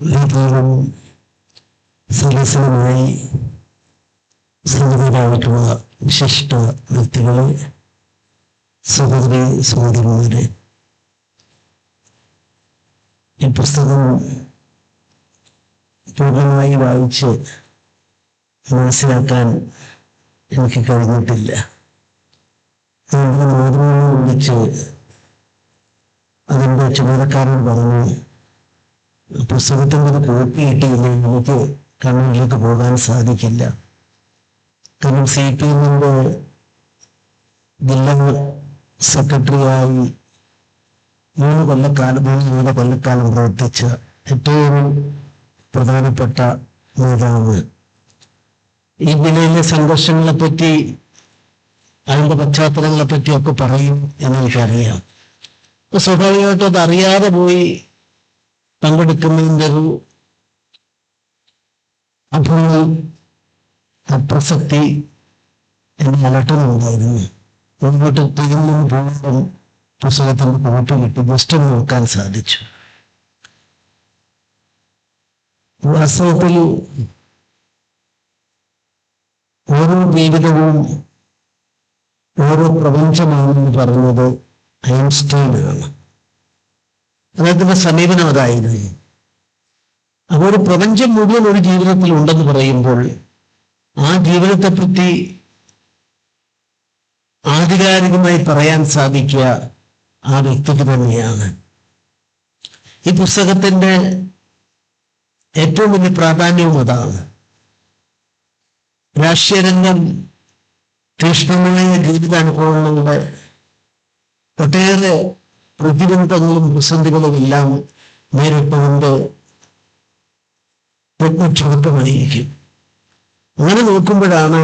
വളരെയധികം സരസമായി സഹോദരായിട്ടുള്ള വിശിഷ്ട വ്യക്തികളെ സഹോദരി സഹോദരന്മാരെ ഈ പുസ്തകം പൂർണമായി വായിച്ച് മനസ്സിലാക്കാൻ എനിക്ക് കഴിഞ്ഞിട്ടില്ല. നമ്മുടെ മാതൃകയെ വിളിച്ച് അതിന്റെ ചുമതലക്കാരൻ പറഞ്ഞു പുസ്തകത്തിന്റെ കോപ്പി കിട്ടിയില്ലെങ്കിൽ നമുക്ക് കണ്ണൂരിലേക്ക് പോകാൻ സാധിക്കില്ല. കാരണം സി പി എമ്മിന്റെ ജില്ലാ സെക്രട്ടറിയായി മൂന്ന് കൊല്ലക്കാലം മൂന്ന് കൊല്ലക്കാലം പ്രവർത്തിച്ച ഏറ്റവും പ്രധാനപ്പെട്ട നേതാവ്. ഈ ജില്ലയിലെ സംഘർഷങ്ങളെ പറ്റി അതിന്റെ പശ്ചാത്തലങ്ങളെ പറ്റിയൊക്കെ പറയും എന്നെനിക്കറിയാം സ്വാഭാവികമായിട്ടും അത് അറിയാതെ പോയി പങ്കെടുക്കുന്നതിന്റെ ഒരു അഭിമുഖം അപ്രസക്തി എന്നെ അലട്ടുന്നുണ്ടായിരുന്നു. മുമ്പോട്ട് തിരിഞ്ഞും പോകുമ്പോൾ പുസ്തകത്തിന്റെ പാട്ട് കിട്ടി ജസ്റ്റ് നോക്കാൻ സാധിച്ചു. വാസ്തവത്തിൽ ഓരോ ജീവിതവും ഓരോ പ്രപഞ്ചമാണെന്ന് പറഞ്ഞത് ഐൻസ്റ്റൈൻ ആണ് അദ്ദേഹത്തിന്റെ സമീപനം അതായിരുന്നു അപ്പോൾ ഒരു പ്രപഞ്ചം മുഴുവൻ ഒരു ജീവിതത്തിൽ ഉണ്ടെന്ന് പറയുമ്പോൾ ആ ജീവിതത്തെപ്പറ്റി ആധികാരികമായി പറയാൻ സാധിക്കുക ആ വ്യക്തിക്ക് തന്നെയാണ്. ഈ പുസ്തകത്തിന്റെ ഏറ്റവും വലിയ പ്രാധാന്യവും അതാണ്. രാഷ്ട്രീയരംഗം തീക്ഷ്ണമായ ജീവിതാനുഭവങ്ങളുടെ ഒട്ടേറെ പ്രതിബന്ധങ്ങളും പ്രതിസന്ധികളും എല്ലാം നേരിട്ടുകൊണ്ട് രത്നക്ഷേത്രമായിരിക്കും അങ്ങനെ നോക്കുമ്പോഴാണ്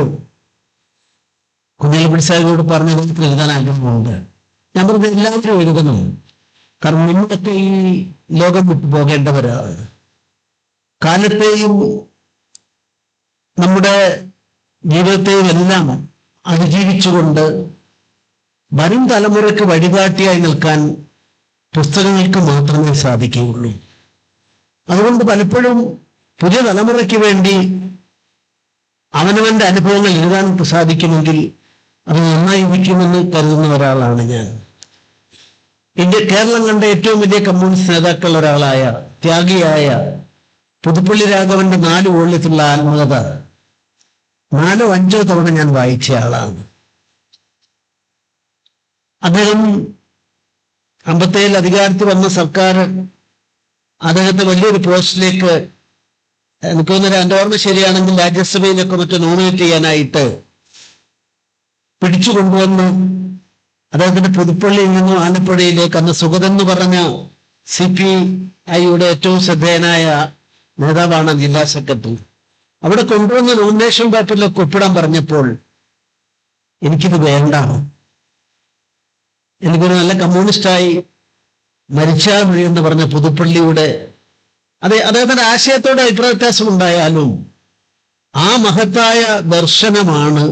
കുഞ്ഞാലി സാഹിബിനോട് പറഞ്ഞ കാര്യത്തിൽ എഴുതാൻ ആഗ്രഹമുണ്ട്. ഞാൻ പറഞ്ഞത് എല്ലാവരും എഴുതണം. കാരണം നിങ്ങളൊക്കെ ഈ ലോകം വിട്ടു പോകേണ്ടവരാണ് കാലത്തെയും നമ്മുടെ ജീവിതത്തെയും എല്ലാം അതിജീവിച്ചുകൊണ്ട് വരും തലമുറയ്ക്ക് വഴികാട്ടിയായി നിൽക്കാൻ പുസ്തകങ്ങൾക്ക് മാത്രമേ സാധിക്കുകയുള്ളൂ. അതുകൊണ്ട് പലപ്പോഴും പുതിയ തലമുറയ്ക്ക് വേണ്ടി അവനവന്റെ അനുഭവങ്ങൾ എഴുതാൻ സാധിക്കുമെങ്കിൽ അത് നന്നായി ഇരിക്കുമെന്ന് കരുതുന്ന ഒരാളാണ് ഞാൻ. ഇന്ത്യ കേരളം കണ്ട ഏറ്റവും വലിയ കമ്മ്യൂണിസ്റ്റ് നേതാക്കൾ ഒരാളായ ത്യാഗിയായ പുതുപ്പള്ളി രാഘവന്റെ നാല് വോള്യത്തിലുള്ള ആത്മകഥ നാലോ അഞ്ചോ തവണ ഞാൻ വായിച്ച ആളാണ്. അദ്ദേഹം അമ്പത്തേഴിൽ അധികാരത്തിൽ വന്ന സർക്കാർ അദ്ദേഹത്തെ വലിയൊരു പോസ്റ്റിലേക്ക് എനിക്ക് തോന്നുന്നു എന്റെ ഓർമ്മ ശരിയാണെങ്കിൽ രാജ്യസഭയിലൊക്കെ മറ്റോ നോമിനേറ്റ് ചെയ്യാനായിട്ട് പിടിച്ചു കൊണ്ടുവന്ന് അദ്ദേഹത്തിന്റെ പുതുപ്പള്ളിയിൽ നിന്നും ആലപ്പുഴയിലേക്ക് അന്ന് സുഗതെന്ന് പറഞ്ഞ സി പി ഐയുടെ ഏറ്റവും ശ്രദ്ധേയനായ നേതാവാണ് ജില്ലാ സെക്രട്ടറി. അവിടെ കൊണ്ടുവന്ന് നോമിനേഷൻ പേപ്പറിലൊക്കെ ഒപ്പിടാൻ പറഞ്ഞപ്പോൾ എനിക്കിത് വേണ്ട. എനിക്കൊരു നല്ല കമ്മ്യൂണിസ്റ്റായി മരിച്ചാൽ മതി എന്ന് പറഞ്ഞ പുതുപ്പള്ളിയുടെ അതെ അദ്ദേഹത്തിന്റെ ആശയത്തോടെ അഭിപ്രായ വ്യത്യാസം ഉണ്ടായാലും ആ മഹത്തായ ദർശനമാണ്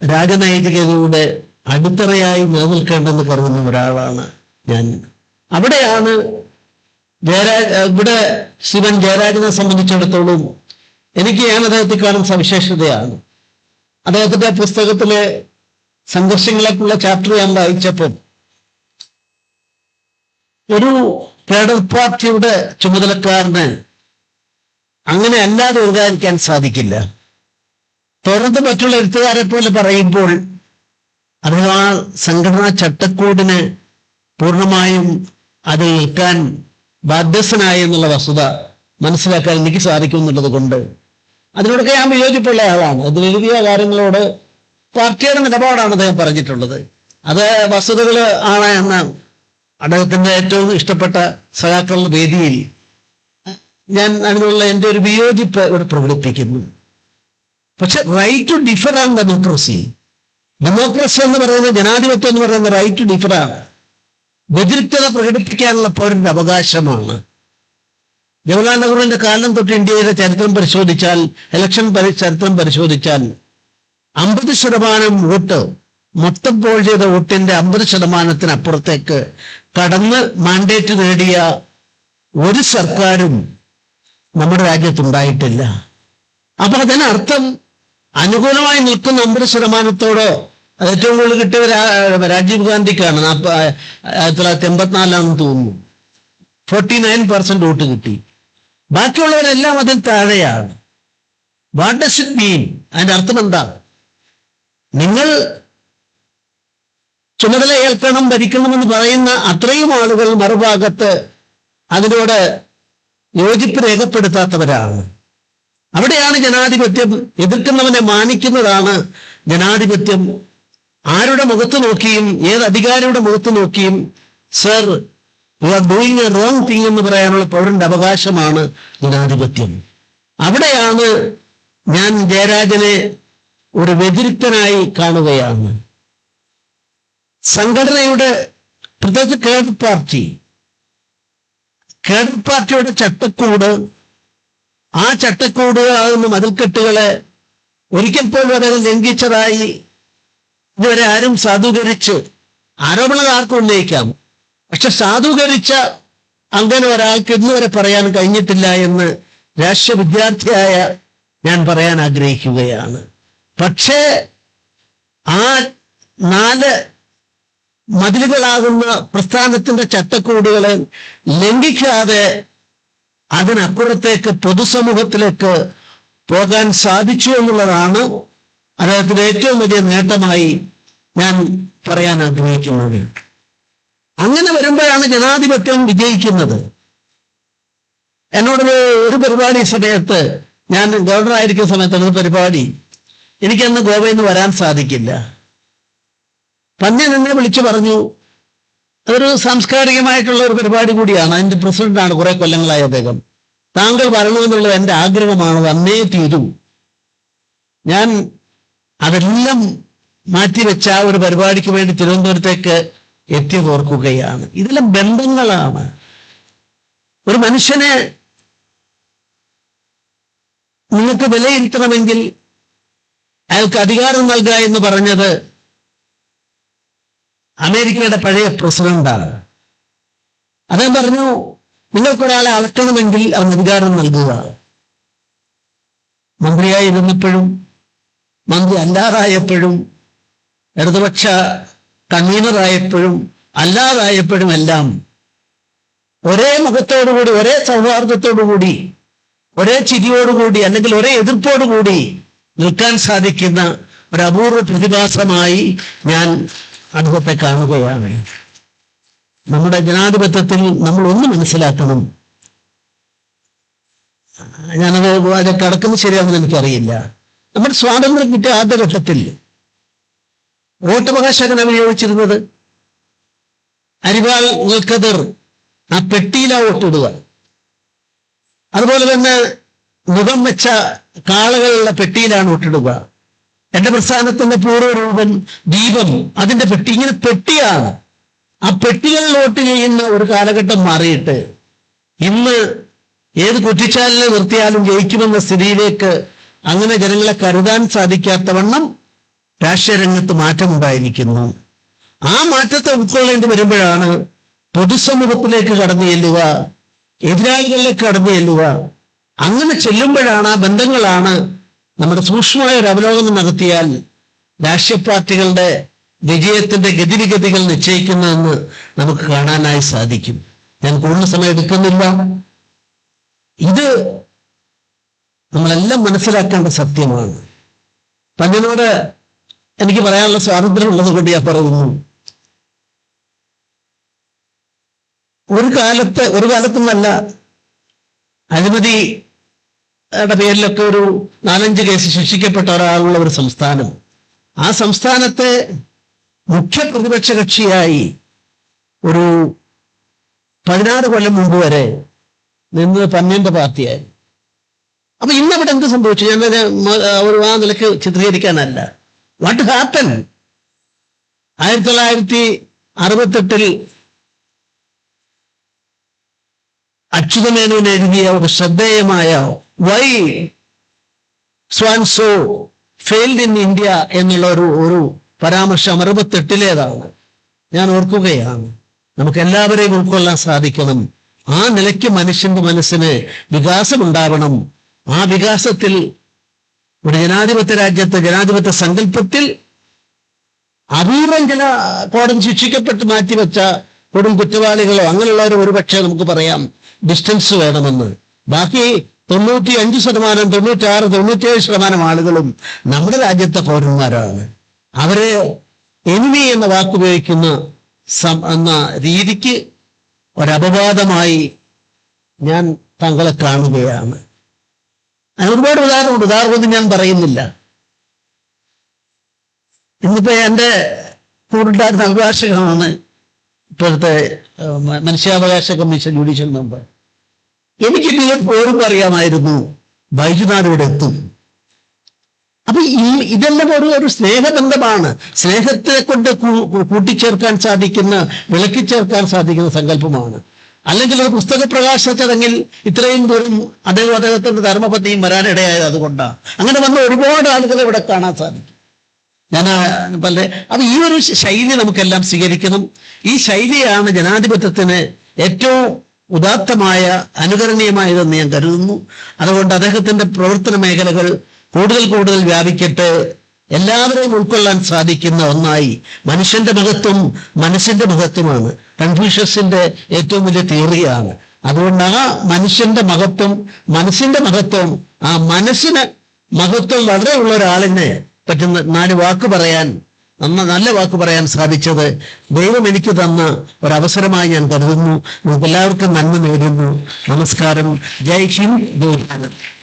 രാജനൈതികതയുടെ അടിത്തറയായി നിലനിൽക്കേണ്ടെന്ന് കരുതുന്ന ഒരാളാണ് ഞാൻ. അവിടെയാണ് ജയരാജ് ഇവിടെ ശിവൻ ജയരാജനെ സംബന്ധിച്ചിടത്തോളം എനിക്ക് ഞാൻ അദ്ദേഹത്തെ കാണും സവിശേഷതയാണ്. അദ്ദേഹത്തിന്റെ പുസ്തകത്തിലെ സംഘർഷങ്ങളെക്കുള്ള ചാപ്റ്റർ ഞാൻ വായിച്ചപ്പോൾ ഒരു തേർഡ് പാർട്ടിയുടെ ചുമതലക്കാരന് അങ്ങനെ അല്ലാതെ എഴുതാതിരിക്കാൻ സാധിക്കില്ല. തുറന്ന് മറ്റുള്ള എഴുത്തുകാരെ പോലെ പറയുമ്പോൾ അദ്ദേഹം ആ സംഘടനാ ചട്ടക്കൂടിന് പൂർണമായും അത് ഏൽക്കാൻ ബാധ്യസ്ഥനായി എന്നുള്ള വസ്തുത മനസ്സിലാക്കാൻ എനിക്ക് സാധിക്കും എന്നുള്ളത് കൊണ്ട് അതിനോടൊക്കെ ഞാൻ വിയോജിപ്പുള്ള ആളാണ്. അത് എഴുതിയ കാര്യങ്ങളോട് പാർട്ടിയുടെ നിലപാടാണ് അദ്ദേഹം പറഞ്ഞിട്ടുള്ളത്. അത് വസ്തുതകൾ ആണ് എന്ന അദ്ദേഹത്തിന്റെ ഏറ്റവും ഇഷ്ടപ്പെട്ട സഖാക്കളുടെ വേദിയിൽ ഞാൻ അതിനുള്ള എന്റെ ഒരു വിയോജിപ്പ് ഇവിടെ പ്രകടിപ്പിക്കുന്നു. പക്ഷെ റൈറ്റ് ടു ഡിഫർ ആണ് ഡെമോക്രസി ഡെമോക്രസി എന്ന് പറയുന്നത് ജനാധിപത്യം എന്ന് പറയുന്ന റൈറ്റ് ടു ഡിഫർ ആണ്. വ്യതിരിക്തത പ്രകടിപ്പിക്കാനുള്ള പൗരന്റെ അവകാശമാണ്. ജവഹർലാൽ നെഹ്റുവിന്റെ കാലം തൊട്ട് ഇന്ത്യയുടെ ചരിത്രം പരിശോധിച്ചാൽ ഇലക്ഷൻ ചരിത്രം പരിശോധിച്ചാൽ അമ്പത് ശതമാനം വോട്ട് മൊത്തം പോൾ ചെയ്ത വോട്ടിന്റെ അമ്പത് ശതമാനത്തിന് അപ്പുറത്തേക്ക് കടന്ന് മാൻഡേറ്റ് നേടിയ ഒരു സർക്കാരും നമ്മുടെ രാജ്യത്തുണ്ടായിട്ടില്ല. അപ്പൊ അതിനർത്ഥം അനുകൂലമായി നിൽക്കുന്ന അമ്പത് ശതമാനത്തോടോ ഏറ്റവും കൂടുതൽ കിട്ടിയ രാജീവ് ഗാന്ധിക്കാണ്. ആയിരത്തി തൊള്ളായിരത്തി എൺപത്തിനാലാണെന്ന് തോന്നുന്നു. ഫോർട്ടി നയൻ പെർസെന്റ് വോട്ട് കിട്ടി. ബാക്കിയുള്ളവരെല്ലാം അതിൽ താഴെയാണ്. വാട്ട് ഡസ് ഇറ്റ് മീൻ അതിന്റെ അർത്ഥം എന്താ നിങ്ങൾ ചുമതല ഏൽക്കണം ഭരിക്കണമെന്ന് പറയുന്ന അത്രയും ആളുകൾ മറുഭാഗത്ത് അതിനോട് യോജിപ്പ് രേഖപ്പെടുത്താത്തവരാണ്. അവിടെയാണ് ജനാധിപത്യം എതിർക്കുന്നവനെ മാനിക്കുന്നതാണ് ജനാധിപത്യം. ആരുടെ മുഖത്ത് നോക്കിയും ഏത് അധികാരിയുടെ മുഖത്ത് നോക്കിയും sir you are doing a wrong thing എന്ന് പറയാനുള്ള പൗരന്റെ അവകാശമാണ് ജനാധിപത്യം. അവിടെയാണ് ഞാൻ ജയരാജനെ ഒരു വ്യതിരിക്തനായി കാണുകയാണ്. സംഘടനയുടെ പ്രത്യേകിച്ച് കേഡർ പാർട്ടി. കേഡർ പാർട്ടിയുടെ ചട്ടക്കൂട് ആ ചട്ടക്കൂടുകളാകുന്ന മതിൽക്കെട്ടുകളെ ഒരിക്കൽ പോലും അദ്ദേഹം ലംഘിച്ചതായി ഇതുവരെ ആരും സാധൂകരിച്ച് ആരോപണങ്ങൾ ആർക്കും ഉന്നയിക്കാം. പക്ഷെ സാധൂകരിച്ച അങ്ങനെ ഒരാൾക്ക് ഇന്നുവരെ പറയാൻ കഴിഞ്ഞിട്ടില്ല എന്ന് രാഷ്ട്രീയ വിദ്യാർത്ഥിയായ ഞാൻ പറയാൻ ആഗ്രഹിക്കുകയാണ്. പക്ഷേ ആ നാല് മതിലുകളാകുന്ന പ്രസ്ഥാനത്തിന്റെ ചട്ടക്കൂടുകളെ ലംഘിക്കാതെ അതിനപ്പുറത്തേക്ക് പൊതുസമൂഹത്തിലേക്ക് പോകാൻ സാധിച്ചു എന്നുള്ളതാണ് അദ്ദേഹത്തിന്റെ ഏറ്റവും വലിയ നേട്ടമായി ഞാൻ പറയാൻ ആഗ്രഹിക്കുന്നത്. അങ്ങനെ വരുമ്പോഴാണ് ജനാധിപത്യം വിജയിക്കുന്നത്. എന്നോട് ഒരു പരിപാടി സമയത്ത് ഞാൻ ഗവർണറായിരിക്കുന്ന സമയത്ത് ഒരു പരിപാടി എനിക്കന്ന് ഗോവയിൽ നിന്ന് വരാൻ സാധിക്കില്ല. പന്യൻ എന്നെ വിളിച്ചു പറഞ്ഞു. അതൊരു സാംസ്കാരികമായിട്ടുള്ള ഒരു പരിപാടി കൂടിയാണ്. അതിന്റെ പ്രസിഡന്റാണ് കുറെ കൊല്ലങ്ങളായ അദ്ദേഹം. താങ്കൾ വരണമെന്നുള്ളത് എന്റെ ആഗ്രഹമാണ്. വന്നേ തീരൂ. ഞാൻ അതെല്ലാം മാറ്റിവെച്ച ഒരു പരിപാടിക്ക് വേണ്ടി തിരുവനന്തപുരത്തേക്ക് എത്തി ഓർക്കുകയാണ് ഇതെല്ലാം ബന്ധങ്ങളാണ്. ഒരു മനുഷ്യനെ നിങ്ങൾക്ക് വിലയിരുത്തണമെങ്കിൽ അയാൾക്ക് അധികാരം നൽകുക എന്ന് പറഞ്ഞത് അമേരിക്കയുടെ പഴയ പ്രസിഡന്റാണ്. അദ്ദേഹം പറഞ്ഞു നിങ്ങൾക്കൊരാളെ അളക്കണമെങ്കിൽ അവൻ അധികാരം നൽകുക. മന്ത്രിയായിരുന്നപ്പോഴും മന്ത്രി അല്ലാതായപ്പോഴും ഇടതുപക്ഷ കൺവീനറായപ്പോഴും അല്ലാതായപ്പോഴും എല്ലാം ഒരേ മുഖത്തോടുകൂടി ഒരേ സൗഹാർദ്ദത്തോടുകൂടി ഒരേ ചിരിയോടുകൂടി അല്ലെങ്കിൽ ഒരേ എതിർപ്പോടുകൂടി നിൽക്കാൻ സാധിക്കുന്ന ഒരു അപൂർവ പ്രതിഭാസമായി ഞാൻ അദ്ദേഹത്തെ കാണുകയാണ് നമ്മുടെ ജനാധിപത്യത്തിൽ നമ്മൾ ഒന്ന് മനസ്സിലാക്കണം. ഞാനത് അത് കടക്കുന്നത് ശരിയാണെന്ന് എനിക്കറിയില്ല. നമ്മുടെ സ്വാതന്ത്ര്യം കിട്ടിയ ആദ്യ ഘട്ടത്തിൽ വോട്ടവകാശം വിനിയോഗിച്ചിരുന്നത് അരിവാൾ ഉൽക്കതർ ആ പെട്ടിയിലാ വോട്ടിടുക. അതുപോലെ തന്നെ മുഖം വെച്ച കാളകളുള്ള പെട്ടിയിലാണ് വോട്ടിടുക. എന്റെ പ്രസ്ഥാനത്തിന്റെ പൂർവരൂപൻ ദീപം അതിന്റെ പെട്ടി ഇങ്ങനെ പെട്ടിയാണ്. ആ പെട്ടികളിൽ വോട്ട് ചെയ്യുന്ന ഒരു കാലഘട്ടം മാറിയിട്ട് ഇന്ന് ഏത് കുറ്റിച്ചാലിനെ നിർത്തിയാലും ജയിക്കുമെന്ന സ്ഥിതിയിലേക്ക് അങ്ങനെ ജനങ്ങളെ കരുതാൻ സാധിക്കാത്ത വണ്ണം രാഷ്ട്രീയ രംഗത്ത് മാറ്റമുണ്ടായിരിക്കുന്നു. ആ മാറ്റത്തെ ഉൾക്കൊള്ളേണ്ടി വരുമ്പോഴാണ് പൊതുസമൂഹത്തിലേക്ക് കടന്നു ചെല്ലുക എതിരാളികളിലേക്ക് കടന്നു ചെല്ലുക. അങ്ങനെ ചെല്ലുമ്പോഴാണ് ആ ബന്ധങ്ങളാണ് നമ്മുടെ സൂക്ഷ്മമായ ഒരു അവലോകനം നടത്തിയാൽ രാഷ്ട്രീയ പാർട്ടികളുടെ വിജയത്തിന്റെ ഗതിവിഗതികൾ നിശ്ചയിക്കുന്നതെന്ന് നമുക്ക് കാണാനായി സാധിക്കും. ഞാൻ കൂടുതൽ സമയം എടുക്കുന്നില്ല. ഇത് നമ്മളെല്ലാം മനസ്സിലാക്കേണ്ട സത്യമാണ്. പഞ്ഞനോട് എനിക്ക് പറയാനുള്ള സ്വാതന്ത്ര്യം ഉള്ളത് കൊണ്ട് ഞാൻ പറയുന്നു. ഒരു കാലത്ത് ഒരു കാലത്തൊന്നല്ല അഴിമതി പേരിലൊക്കെ ഒരു നാലഞ്ച് കേസ് ശിക്ഷിക്കപ്പെട്ട ഒരാളുള്ള ഒരു സംസ്ഥാനം. ആ സംസ്ഥാനത്തെ മുഖ്യ പ്രതിപക്ഷ കക്ഷിയായി ഒരു പതിനാറ് കൊല്ലം മുമ്പ് വരെ നിന്നത് പന്നന്റെ പാർട്ടിയായിരുന്നു അപ്പൊ ഇന്നവിടെ എന്ത് സംഭവിച്ചു? ഞാൻ ഒരു ആ നിലയ്ക്ക് ചിത്രീകരിക്കാനല്ല. What happen? ആയിരത്തി തൊള്ളായിരത്തി അറുപത്തെട്ടിൽ അച്യുതമേനോൻ എഴുതിയ ഒരു ശ്രദ്ധേയമായ വൈ സ്വാൻസോ ഫെയിൽഡ് ഇൻ ഇന്ത്യ എന്നുള്ള ഒരു ഒരു പരാമർശം അറുപത്തെട്ടിലേതാണ് ഞാൻ ഓർക്കുകയാണ്. നമുക്ക് എല്ലാവരെയും ഉൾക്കൊള്ളാൻ സാധിക്കണം. ആ നിലയ്ക്ക് മനുഷ്യന്റെ മനസ്സിന് വികാസമുണ്ടാവണം. ആ വികാസത്തിൽ ഒരു ജനാധിപത്യ രാജ്യത്തെ ജനാധിപത്യ സങ്കല്പത്തിൽ അപൂർവം ചില കോടതി ശിക്ഷിക്കപ്പെട്ട് മാറ്റിവെച്ച കൊടും കുറ്റവാളികളോ അങ്ങനെയുള്ളവരോ ഒരുപക്ഷെ നമുക്ക് പറയാം. ഡിസ്റ്റൻസ് വേണമെന്ന്. ബാക്കി തൊണ്ണൂറ്റി അഞ്ച് ശതമാനം തൊണ്ണൂറ്റാറ് തൊണ്ണൂറ്റിയേഴ് ശതമാനം ആളുകളും നമ്മുടെ രാജ്യത്തെ പൗരന്മാരാണ്. അവരെ എനിമി എന്ന വാക്കുപയോഗിക്കുന്ന സം- എന്ന രീതിക്ക് ഒരപവാദമായി ഞാൻ താങ്കളെ കാണുകയാണ്. അങ്ങനെ ഒരുപാട് ഉദാഹരണമുണ്ട്. ഉദാഹരണമൊന്നും ഞാൻ പറയുന്നില്ല. ഇന്നിപ്പോ എന്റെ കൂട്ടുണ്ടായിരുന്ന അഭിഭാഷകനാണ്. ഇപ്പോഴത്തെ മനുഷ്യാവകാശ കമ്മീഷൻ ജുഡീഷ്യൽ മെമ്പർ. എനിക്ക് പോലും അറിയാമായിരുന്നു ബൈജുനാഥ് ഇവിടെ എത്തും. അപ്പൊ ഈ ഇതെല്ലാം ഒരു ഒരു സ്നേഹബന്ധമാണ്. സ്നേഹത്തെ കൊണ്ട് കൂട്ടിച്ചേർക്കാൻ സാധിക്കുന്ന വിളക്കി ചേർക്കാൻ സാധിക്കുന്ന സങ്കല്പമാണ്. അല്ലെങ്കിൽ ഒരു പുസ്തക പ്രകാശ ചടങ്ങിൽ ഇത്രയും ദൂരം അദ്ദേഹം അദ്ദേഹത്തിന്റെ ധർമ്മപത്നിയും വരാനിടയായത് അതുകൊണ്ടാണ്. അങ്ങനെ വന്ന ഒരുപാട് ആളുകളെ ഇവിടെ കാണാൻ സാധിക്കും. ഞാൻ പല അപ്പൊ ഈ ഒരു ശൈലി നമുക്കെല്ലാം സ്വീകരിക്കണം. ഈ ശൈലിയാണ് ജനാധിപത്യത്തിന് ഏറ്റവും ഉദാത്തമായ അനുകരണീയമായതെന്ന് ഞാൻ കരുതുന്നു. അതുകൊണ്ട് അദ്ദേഹത്തിന്റെ പ്രവർത്തന മേഖലകൾ കൂടുതൽ കൂടുതൽ വ്യാപിക്കട്ടെ. എല്ലാവരെയും ഉൾക്കൊള്ളാൻ സാധിക്കുന്ന ഒന്നായി മനുഷ്യന്റെ മഹത്വം മനസ്സിന്റെ മഹത്വമാണ്. കൺഫ്യൂഷ്യസിന്റെ ഏറ്റവും വലിയ തിയറിയാണ്. അതുകൊണ്ട് ആ മനുഷ്യന്റെ മഹത്വം മനസ്സിന്റെ മഹത്വം. ആ മനസ്സിന് മഹത്വം വളരെ ഉള്ള ഒരാളിനെ പറ്റുന്ന നാല് വാക്ക് പറയാൻ നന്ന നല്ല വാക്ക് പറയാൻ സാധിച്ചത് ദൈവം എനിക്ക് തന്ന ഒരവസരമായി ഞാൻ കരുതുന്നു. നമുക്ക് എല്ലാവർക്കും നന്മ നേരുന്നു. നമസ്കാരം. ജയ് ഹിന്ദ്. ജയ് ഭാരത്.